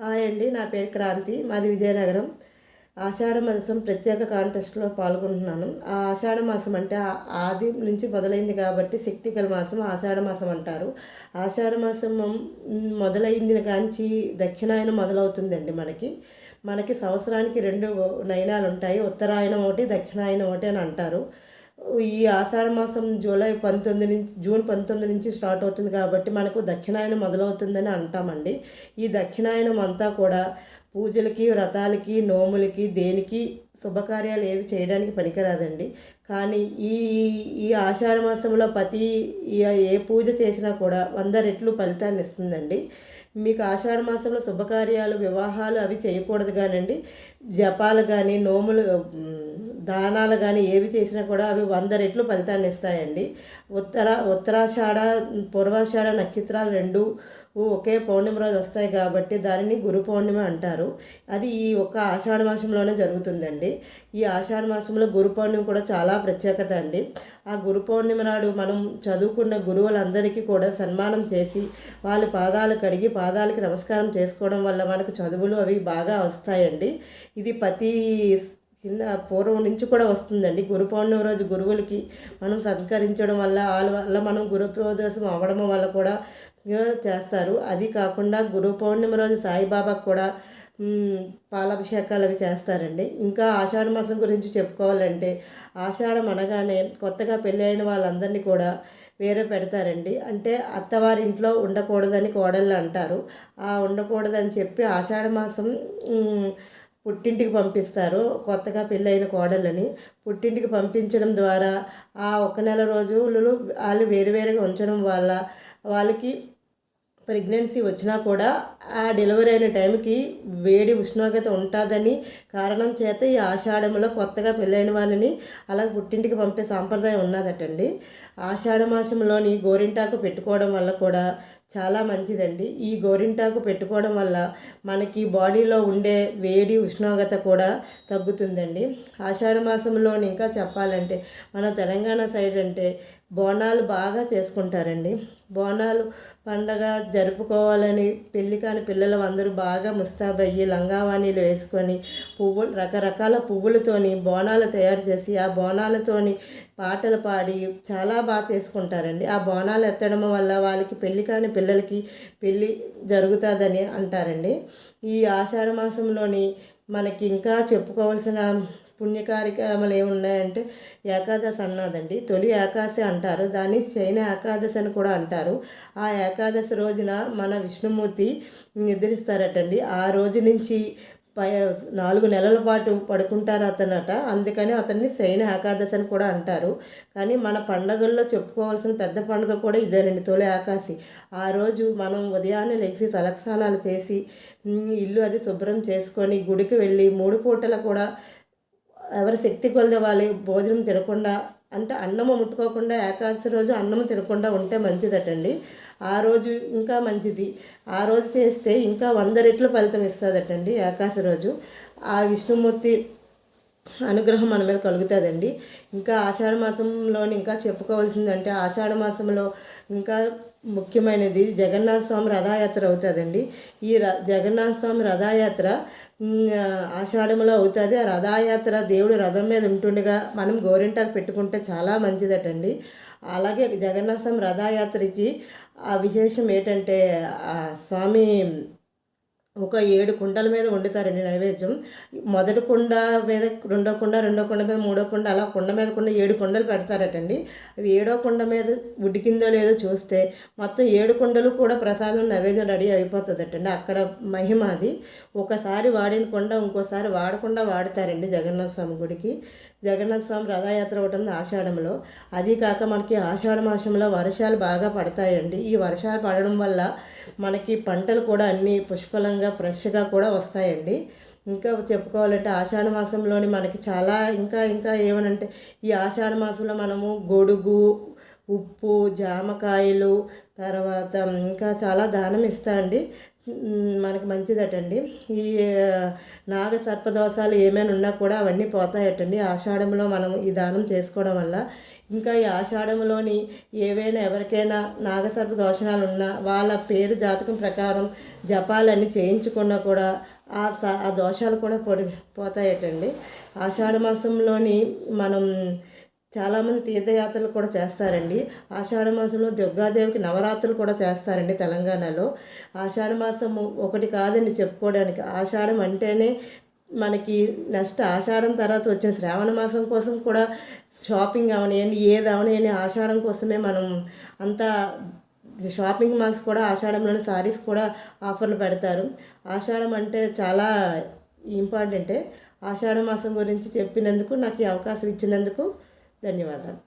Hi అండి నా పేరు క్రాంతి మాది విజయనగరం. ఆషాఢ మాసం ప్రత్యేక కాంటెస్ట్లో పాల్గొంటున్నాను. ఆ ఆషాఢ మాసం అంటే ఆది నుంచి మొదలైంది కాబట్టి శక్తికల మాసం ఆషాఢ మాసం అంటారు. ఆషాఢ మాసం మొదలైంది కాంచి దక్షిణాయనం మొదలవుతుందండి మనకి. మనకి సంవత్సరానికి రెండు నయనాలు ఉంటాయి ఉత్తరాయణం ఒకటి దక్షిణాయనం ఒకటి అని అంటారు. ఈ ఆషాఢ మాసం జూలై పంతొమ్మిది నుంచి జూన్ పంతొమ్మిది నుంచి స్టార్ట్ అవుతుంది కాబట్టి మనకు దక్షిణాయనం మొదలవుతుందని అంటామండి. ఈ దక్షిణాయనం అంతా కూడా పూజలకి వ్రతాలకి నోములకి దేనికి శుభకార్యాలు ఏవి చేయడానికి పనికిరాదండి. కానీ ఈ ఈ ఆషాఢ మాసంలో ప్రతి ఏ పూజ చేసినా కూడా వంద రెట్లు ఫలితాన్ని ఇస్తుందండి. మీకు ఆషాఢ మాసంలో శుభకార్యాలు వివాహాలు అవి చేయకూడదు కానండి. జపాలు కానీ నోములు దానాలు కానీ ఏవి చేసినా కూడా అవి వంద రెట్లు ఫలితాన్ని ఇస్తాయండి. ఉత్తర ఉత్తరాషాఢ పూర్వాషాఢ నక్షత్రాలు రెండు ఒకే పౌర్ణమి రోజు వస్తాయి కాబట్టి దానిని గురు పౌర్ణమి అంటారు. అది ఈ ఒక్క ఆషాఢ మాసంలోనే జరుగుతుందండి. ఈ ఆషాఢ మాసంలో గురు పౌర్ణమి కూడా చాలా ప్రత్యేకత అండి. ఆ గురు పౌర్ణమి నాడు మనం చదువుకున్న గురువులందరికీ కూడా సన్మానం చేసి వాళ్ళ పాదాలు కడిగి పాదాలకి నమస్కారం చేసుకోవడం వల్ల మనకు చదువులు అవి బాగా వస్తాయండి. ఇది ప్రతి చిన్న పూర్వం నుంచి కూడా వస్తుందండి. గురు పౌర్ణమి రోజు గురువులకి మనం సత్కరించడం వల్ల వాళ్ళ వల్ల మనం గురుప్రదోషం అవ్వడం వల్ల కూడా చేస్తారు. అది కాకుండా గురు పౌర్ణమి రోజు సాయిబాబాకు కూడా పాలాభిషేకాలు అవి చేస్తారండి. ఇంకా ఆషాఢ మాసం గురించి చెప్పుకోవాలంటే ఆషాఢం అనగానే కొత్తగా పెళ్ళి అయిన వాళ్ళందరినీ కూడా వేరే పెడతారండి. అంటే అత్తవారింట్లో ఉండకూడదని కోడళ్ళు అంటారు. ఆ ఉండకూడదని చెప్పి ఆషాఢ మాసం పుట్టింటికి పంపిస్తారు కొత్తగా పెళ్ళైన కోడళ్ళని. పుట్టింటికి పంపించడం ద్వారా ఆ ఒక నెల రోజులు వాళ్ళు వేరు వేరుగా ఉంచడం వల్ల వాళ్ళకి ప్రెగ్నెన్సీ వచ్చినా కూడా ఆ డెలివరీ అయిన టైంకి వేడి ఉష్ణోగ్రత ఉంటుందని కారణం చేత ఈ ఆషాఢంలో కొత్తగా పెళ్ళైన వాళ్ళని అలా పుట్టింటికి పంపే సాంప్రదాయం ఉన్నదటండి. ఆషాఢ మాసంలోని గోరింటాకు పెట్టుకోవడం వల్ల కూడా చాలా మంచిదండి. ఈ గోరింటాకు పెట్టుకోవడం వల్ల మనకి బాడీలో ఉండే వేడి ఉష్ణోగ్రత కూడా తగ్గుతుందండి. ఆషాఢ మాసంలోని ఇంకా చెప్పాలంటే మన తెలంగాణ సైడ్ అంటే బోనాలు బాగా చేసుకుంటారండి. బోనాలు పండగ జరుపుకోవాలని పెళ్ళి కాని పిల్లలు అందరూ బాగా ముస్తాబయ్యి లంగావాణీలు వేసుకొని పువ్వులు రకరకాల పువ్వులతోని బోనాలు తయారు చేసి ఆ బోనాలతోని పాటలు పాడి చాలా బాగా చేసుకుంటారండి. ఆ బోనాలు ఎత్తడం వల్ల వాళ్ళకి పెళ్ళి కాని పిల్లలకి పెళ్ళి జరుగుతుందని అంటారండి. ఈ ఆషాఢ మాసంలోని మనకి ఇంకా చెప్పుకోవాల్సిన పుణ్య కార్యక్రమాలు ఏమున్నాయంటే ఏకాదశి అన్నదండి. తొలి ఏకాదశి అంటారు. దాన్ని శయన ఏకాదశి అని కూడా అంటారు. ఆ ఏకాదశి రోజున మన విష్ణుమూర్తి నిద్రిస్తారటండి. ఆ రోజు నుంచి పై నాలుగు నెలల పాటు పడుకుంటారు అతనట. అందుకని అతన్ని శయన ఏకాదశి అని కూడా అంటారు. కానీ మన పండగల్లో చెప్పుకోవాల్సిన పెద్ద పండుగ కూడా ఇదేనండి తొలి ఆకాశి ఆ రోజు మనం ఉదయాన్నే లేచి తలక్షానాలు చేసి ఇల్లు అది శుభ్రం చేసుకొని గుడికి వెళ్ళి మూడు పూటల కూడా ఎవరి శక్తి కొలది భోజనం తినకుండా అంటే అన్నము ముట్టుకోకుండా ఏకాదశి రోజు అన్నం తినకుండా ఉంటే మంచిదటండి. ఆ రోజు ఇంకా మంచిది. ఆ రోజు చేస్తే ఇంకా వంద రెట్లు ఫలితం ఇస్తుందటండి ఏకాదశి రోజు. ఆ విష్ణుమూర్తి అనుగ్రహం మన మీద కలుగుతుందండి. ఇంకా ఆషాఢ మాసంలోని ఇంకా చెప్పుకోవాల్సిందంటే ఆషాఢ మాసంలో ఇంకా ముఖ్యమైనది జగన్నాథ స్వామి రథయాత్ర అవుతుందండి. ఈ ర జగన్నాథ స్వామి రథయాత్ర ఆషాఢంలో అవుతుంది. ఆ రథయాత్ర దేవుడు రథం మీద ఉంటుండగా మనం గోరింటాకు పెట్టుకుంటే చాలా మంచిదటండి. అలాగే జగన్నాథ స్వామి రథయాత్రకి ఆ విశేషం ఏంటంటే ఆ స్వామి ఒక ఏడు కుండల మీద వండుతారండి నైవేద్యం. మొదటి కుండ మీద రెండో కుండ రెండో కుండ మీద మూడో కుండ అలా కుండ మీద కుండ ఏడు కుండలు పెడతారటండి. అవి ఏడో కుండ మీద ఉడికిందో లేదో చూస్తే మొత్తం ఏడు కుండలు కూడా ప్రసాదం నైవేద్యం రెడీ అయిపోతుందటండి. అక్కడ మహిమ అది. ఒకసారి వాడిన కుండ ఇంకోసారి వాడకుండా వాడతారండి జగన్నాథ స్వామి గుడికి. జగన్నాథ స్వామి రథయాత్ర ఒకటి ఉంది ఆషాఢంలో. అది కాక మనకి ఆషాఢ మాసంలో వర్షాలు బాగా పడతాయండి. ఈ వర్షాలు పడడం వల్ల మనకి పంటలు కూడా అన్నీ పుష్కలంగా ఫ్రెష్గా కూడా వస్తాయండి. ఇంకా చెప్పుకోవాలంటే ఆషాఢ మాసంలోని మనకి చాలా ఇంకా ఇంకా ఏమనంటే ఈ ఆషాఢ మాసంలో మనము గొడుగు ఉప్పు జామకాయలు తర్వాత ఇంకా చాలా దానం ఇస్తా అండి. మనకు మంచిదటండి. ఈ నాగ సర్పదోషాలు ఏమైనా ఉన్నా కూడా అవన్నీ పోతాయటండి. ఆషాఢంలో మనం ఈ దానం చేసుకోవడం వల్ల. ఇంకా ఈ ఆషాఢంలోని ఏవైనా ఎవరికైనా నాగసర్ప దోషాలు ఉన్నా వాళ్ళ పేరు జాతకం ప్రకారం జపాలన్నీ చేయించుకున్నా కూడా ఆ స ఆ దోషాలు కూడా పొడి పోతాయటండి. ఆషాఢ మాసంలోని మనం చాలామంది తీర్థయాత్రలు కూడా చేస్తారండి. ఆషాఢ మాసంలో దుర్గాదేవికి నవరాత్రులు కూడా చేస్తారండి తెలంగాణలో. ఆషాఢ మాసము ఒకటి కాదండి చెప్పుకోవడానికి. ఆషాఢం అంటేనే మనకి నెక్స్ట్ ఆషాఢం తర్వాత వచ్చిన శ్రావణ మాసం కోసం కూడా షాపింగ్ అవనియండి ఏది అవనియండి ఆషాఢం కోసమే మనం అంతా షాపింగ్ మాల్స్ కూడా ఆషాఢంలోని సారీస్ కూడా ఆఫర్లు పెడతారు. ఆషాఢం అంటే చాలా ఇంపార్టెంటే. ఆషాఢ మాసం గురించి చెప్పినందుకు నాకు ఈ అవకాశం ఇచ్చినందుకు ధన్యవాదాలు.